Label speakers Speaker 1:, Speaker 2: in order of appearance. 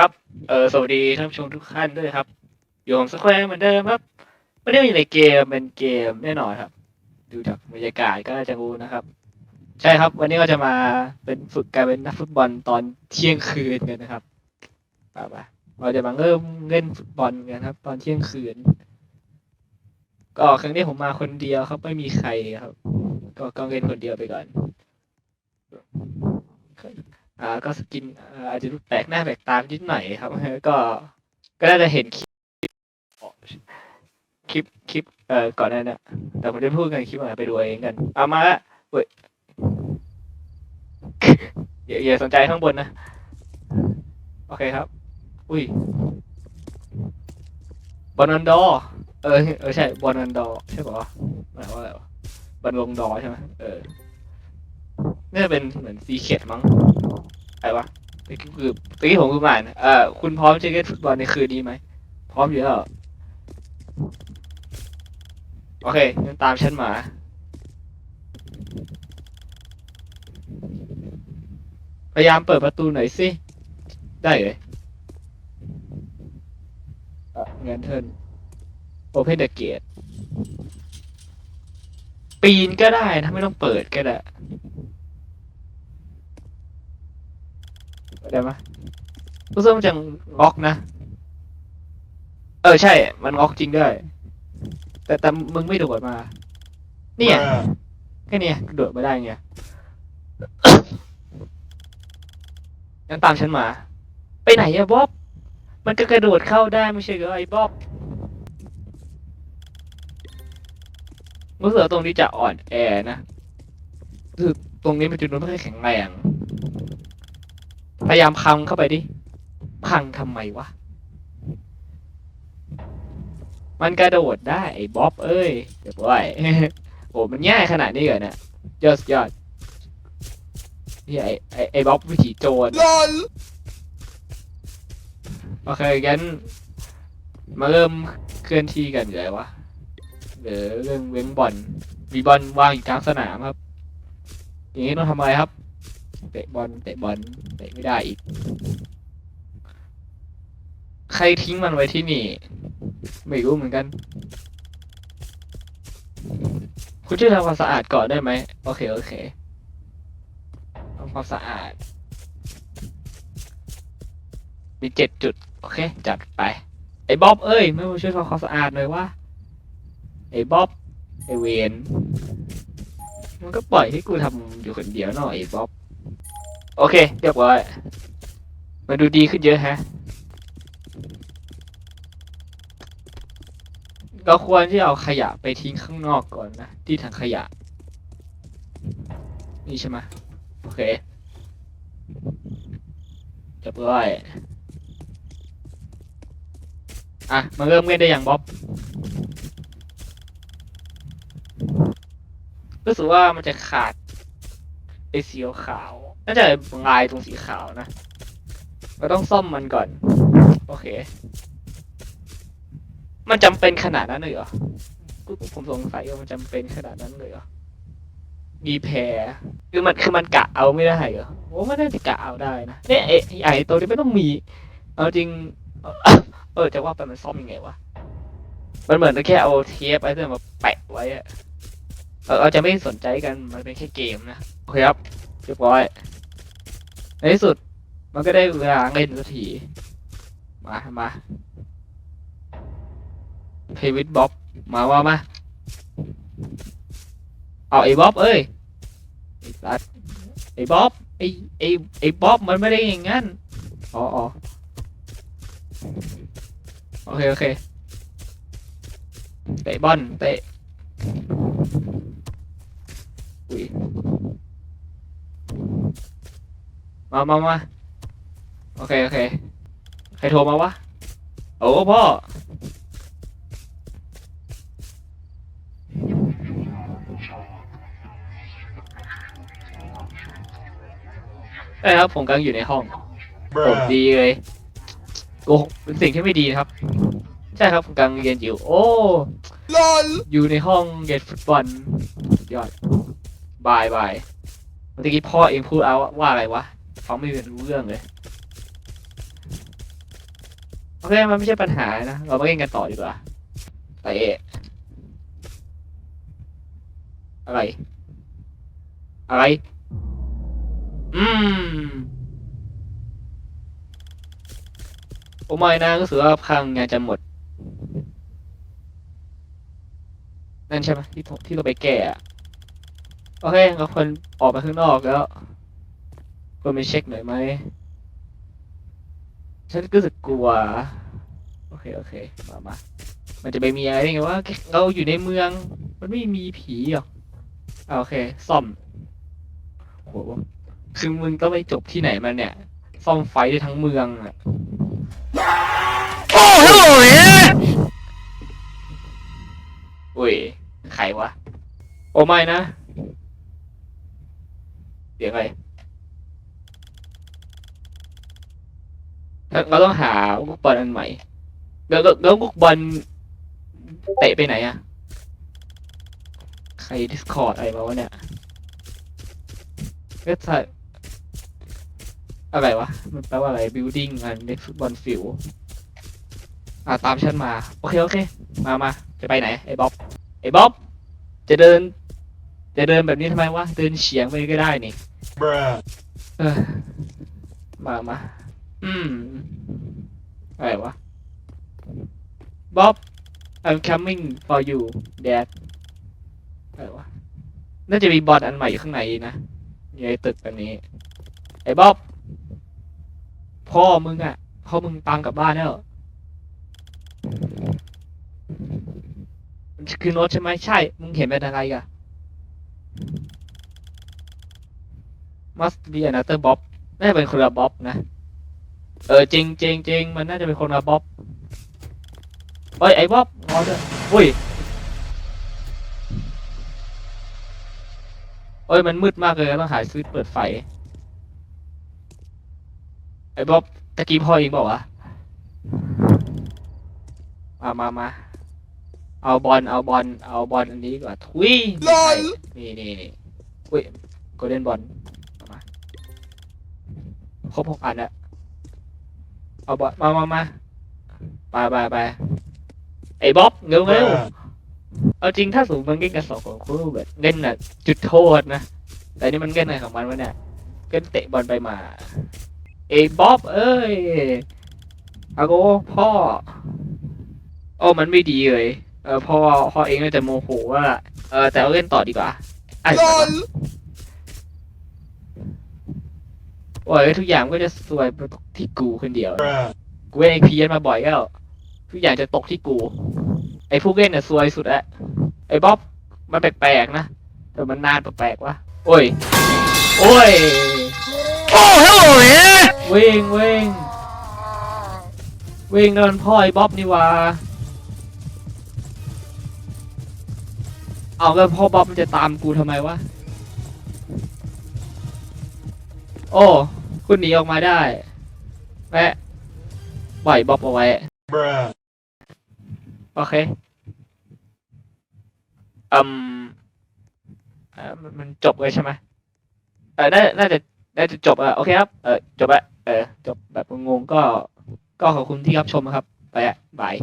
Speaker 1: ครับ เออสวัสดีท่านผู้ชมทุกท่านด้วยครับอยู่ผมสแควร์เหมือนเดิมครับไม่ได้อยู่ในเกมเป็นเกมแน่นอนครับ ดูจากบรรยากาศก็จะรู้นะครับ ใช่ครับ วันนี้ก็จะมาเป็นฝึกการเป็นนักฟุตบอลตอนเที่ยงคืนกันนะครับป่าปเราจะมาเริ่มเล่นฟุตบอลกันครับ ตอนเที่ยงคืน ก็ครั้งนี้ผมมาคนเดียวครับไม่มีใครครับ ก็ก็เล่นคนเดียวไปก่อน อ่าก็สกินอาจจะดูแปลกหน้าแปลกตามนิดหน่อยครับก็ก็น่าจะเห็นคลิปคลิปคลิปเอ่อก่อนหน้านั้แต่ผมจะพูดกันคลิปอะไรไปดูเองกันเอามาละเว้ยอย่าอย่าสนใจข้างบนนะ โอเคครับ อุ้ยบอลนันดอเออเออใช่บอลนันดอใช่ป่ะหมายว่าอะไรวะบอลลงดอใช่ไหมเออ น่าจะเป็นเหมือนซีเคดมั้งอะไรวะตะกี้คือตะกี้ผมคืออ่านเอ่อคุณพร้อมจะเล่นฟุตบอลในคืนนี้ไหมพร้อมอยู่แล้วเหรอโอเคงั้นตามฉันมา พยายามเปิดประตูหน่อยสิ ได้เลยอะงั้นเทินโอเพนเดอะเกตปีนก็ได้นะไม่ต้องเปิดก็ได้ ได้ไหมรู้สึกมันจะล็อกนะ เออใช่ มันล็อกจริงด้วย แต่แต่มึงไม่โดดมา เนี่ยแค่เนี้ยโดดมาได้ไงงั้นตามฉันมา ไปไหนอะบ๊อบ มันก็กระโดดเข้าได้ไม่ใช่เหรอไอ้บ๊อบรู้สึกว่าตรงนี้จะอ่อนแอนะรู้สึกตรงนี้มันจะดูไม่ค่อยแข็งแรง พยายามพังเข้าไปดิ พังทำไมวะ มันกระโดดได้ไอ้บ๊อบเอ้ย เดี๋ยวไว้โอ้มันง่ายขนาดนี้เหรอเนี่ยยอดสุดยอดนี่ไอ้ไอ้ไอ้บ๊อบวิถีโจร
Speaker 2: LOL
Speaker 1: โอเคงั้นมาเริ่มเคลื่อนที่กันเลยวะเดี๋ยวเรื่องเว้งบอลมีบอลวางอยู่กลางสนามครับอย่างนี้ต้องทำอะไรครับ เตะบอลเตะบอลเตะไม่ได้อีก ใครทิ้งมันไว้ที่นี่ ไม่รู้เหมือนกัน คุณช่วยทำความสะอาดก่อนได้ไหมโอเค โอเคทำความสะอาด มีเจ็ดจุด โอเค จัดไป ไอ้บ๊อบเอ้ย ไม่มาช่วยทำความสะอาดหน่อยวะไอ้บ๊อบไอ้เวนมันก็ปล่อยให้กูทำอยู่คนเดียวหน่อยไอ้บ๊อบ โอเคเรียบร้อยมาดูดีขึ้นเยอะฮะก็ควรที่เอาขยะไปทิ้งข้างนอกก่อนนะ ที่ถังขยะ นี่ใช่ไหมโอเคเรียบร้อยอะ มาเริ่มเล่นได้อย่างบ๊อบรู้สึกว่ามันจะขาดไอ้สียวขาว น่าจะลายตรงสีขาวนะเราต้องซ่อมมันก่อน โอเค มันจำเป็นขนาดนั้นเลยเหรอผมสงสัยว่ามันจำเป็นขนาดนั้นเลยเหรอมีแพรคือมันคือมันกะเอาไม่ได้เหรอโอ้มันน่าจะกะเอาได้นะเนี่ยไอ้ไอ้ตัวนี้ไม่ต้องมี เอาจริง เออจะว่าไปมันซ่อมยังไงวะมันเหมือนแค่เอาเทปไอ้ตัวมาแปะไว้อะเออเราจะไม่สนใจกันมันเป็นแค่เกมนะโอเคครับเรียบร้อย ในที่สุด มันก็ได้เวลาเล่นสักทีมา มาเพวิดบ๊อบ มาว่ามา เอาไอ้บ๊อบเอ้ยไอ้สัสไอ้บ๊อบไอ้ไอ้ไอ้บ๊อบมันไม่ได้อย่างงั้น อ๋ออ๋อโอเค โอเค เตะบอลเตะอุ้ย มามามาโอเค โอเค ใครโทรมาวะ โอ้พ่อใช่ครับ ผมกำลังอยู่ในห้อง ผมดีเลยโกหกเป็นสิ่งที่ไม่ดีนะครับ ใช่ครับ ผมกำลังเรียนอยู่ โอ้
Speaker 2: LOL
Speaker 1: อยู่ในห้องเรียนฟุตบอลสุดยอดบายบายเมื่อกี้พ่อเองพูดเอาว่าอะไรวะ ฟังไม่เรู้เรื่องเลยโอเคมันไม่ใช่ปัญหานะ เรามาเล่นกันต่อดีกว่าไปเอะไร อะไร อืมโอ้ไม่นะรู้สึกว่าพังงานจะหมด นั่นใช่ไหมที่ที่เราไปแก้อะโอเคเราควรออกมาข้างนอกแล้ว ควรไปเช็คหน่อยไหม ฉันก็รู้สึกกลัว โอเค โอเค มามา มันจะไปมีอะไรได้ไงว่าเราอยู่ในเมือง มันไม่มีผีหรอกโอเค ซ่อมโหคือมึงต้องไปจบที่ไหนมาเนี่ย ซ่อมไฟได้ทั้งเมืองอะ
Speaker 2: Oh, hello, man!
Speaker 1: อุ้ย ใครวะ โอ้ไม่นะ เดี๋ยวไง เราต้องหาลูกบอลอันใหม่แล้วแล้วแล้วลูกบอลเตะไปไหนอะใคร Discord อะไรมาวะเนี่ยเว็บไซต์อะไรวะ มันแปลว่าอะไร building and next football field อ่าตามฉันมา โอเค โอเค มามาจะไปไหน ไอ้บ๊อบ ไอ้บ๊อบ จะเดิน จะเดินแบบนี้ทำไมวะ เดินเฉียงไปก็ได้นี่
Speaker 2: Bruh.
Speaker 1: เออมามา อืม อะไรวะบ๊อบ I'm coming for you dad อะไรวะ น่าจะมีบอลอันใหม่อยู่ข้างในนะอยู่ในตึกอันนี้ ไอ้บ๊อบ พ่อมึงอะพ่อมึงตามกลับบ้านแล้วมันคือโน้ตใช่ไหมใช่ มึงเห็นเป็นอะไรกัน must be another Bob น่าจะเป็นคนละบ๊อบนะ เออจริงจริงจริงมันน่าจะเป็นคนละบ๊อบเอ้ยไอ้บ๊อบงอด้วยอุ้ยเอ้ยมันมืดมากเลยต้องหาซื้อเปิดไฟ ไอ้บ๊อบตะกี้พ่อเองบอกว่าวะมามามาเอาบอลเอาบอลเอาบอลอันนี้ดีกว่าทุยไม่ใช่นี่นี่นี่อุ้ยโกลเด้นบอลครบหกอันแล้ว เอาบอลมามามาไปไปไปไอ้บ๊อบเร็วเร็ว
Speaker 2: Bruh.
Speaker 1: เอาจริงถ้าสูงมันเล่นกันสองคนคู่แบบเล่นน่ะ จุดโทษนะ แต่นี่มันเล่นอะไรของมันวะเนี่ยเล่นเตะบอลไปมาไอ้บ๊อบเอ้ยอาโกพ่อโอ้มันไม่ดีเลยเออพ่อพ่อเองน่าจะโมโหว่าเออแต่เอาเล่นต่อดีกว่าไอ้ โอ้ยทุกอย่างก็จะสวยไปตกที่กูคนเดียว
Speaker 2: Bruh.
Speaker 1: กูเล่นไอพีเอสมาบ่อยแล้ว ทุกอย่างจะตกที่กู ไอผู้เล่นน่ะซวยสุดอะไอบ๊อบมันแปลกๆนะ แต่มันนานแปลกๆวะโอ้ย โอ้ย
Speaker 2: Oh, hello, man!
Speaker 1: วิ่งวิ่งวิ่งโดนพ่อไอบ๊อบนี่วะเอาแล้วพ่อบ๊อบมันจะตามกูทำไมวะ โอ้ คุณหนีออกมาได้แม่ปล่อยบ๊อบเอาไว้
Speaker 2: Bruh.
Speaker 1: โอเคอืมเอ่อมันมันจบเลยใช่ไหมเออน่าน่าจะ น่าจะจบอะ โอเคครับ เออจบอะเออ จบแบบงงๆก็ ก็ขอบคุณที่รับชมนะครับ ไปอะบาย